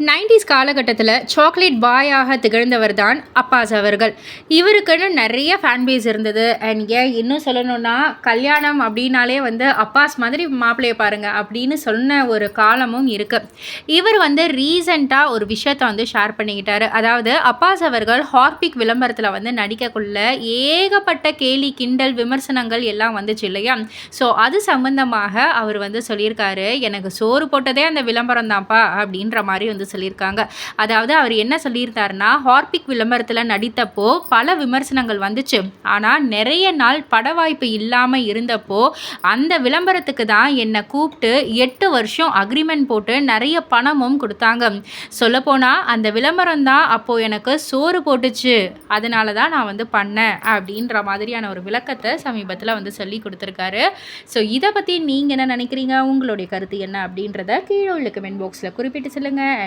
Nineties காலகட்டத்தில் chocolate பாயாக திகழ்ந்தவர் தான் அப்பாஸ் அவர்கள். இவருக்குன்னு நிறைய ஃபேன் பேஸ் இருந்தது. அண்ட் ஏன் இன்னும் சொல்லணும்னா கல்யாணம் அப்படின்னாலே வந்து அப்பாஸ் மாதிரி மாப்பிள்ளையை பாருங்க அப்படின்னு சொன்ன ஒரு காலமும் இருக்குது இவர் வந்து ரீசண்டாக ஒரு விஷயத்தை வந்து ஷேர் பண்ணிக்கிட்டாரு. அதாவது அப்பாஸ் அவர்கள் ஹார்பிக் விளம்பரத்தில் வந்து நடிக்கக்குள்ள ஏகப்பட்ட கேலி கிண்டல் விமர்சனங்கள் எல்லாம் வந்துச்சு இல்லையா? ஸோ அது சம்பந்தமாக அவர் வந்து சொல்லியிருக்காரு எனக்கு சோறு போட்டதே அந்த விளம்பரம் தான்ப்பா அப்படின்ற மாதிரி வந்து சொல்லியிருக்காங்க. அதாவது அவர் என்ன சொல்லியிருந்தாருன்னா ஹார்பிக் விளம்பரத்தில் நடித்தப்போ பல விமர்சனங்கள் வந்துச்சு. ஆனால் நிறைய நாள் பட வாய்ப்பு இல்லாமல் இருந்தப்போ அந்த விளம்பரத்துக்கு தான் என்னை கூப்பிட்டு எட்டு வருஷம் அக்ரிமெண்ட் போட்டு நிறைய பணமும் கொடுத்தாங்க. சொல்லப்போனால் அந்த விளம்பரம் தான் அப்போது எனக்கு சோறு போட்டுச்சு. அதனால தான் நான் வந்து பண்ணேன் அப்படின்ற மாதிரியான ஒரு விளக்கத்தை சமீபத்தில் வந்து சொல்லி கொடுத்துருக்காரு. ஸோ இதை பற்றி நீங்கள் என்ன நினைக்கிறீங்க? உங்களுடைய கருத்து என்ன அப்படின்றத கீழே உள்ள கமெண்ட் பாக்ஸில் குறிப்பிட்டு சொல்லுங்கள்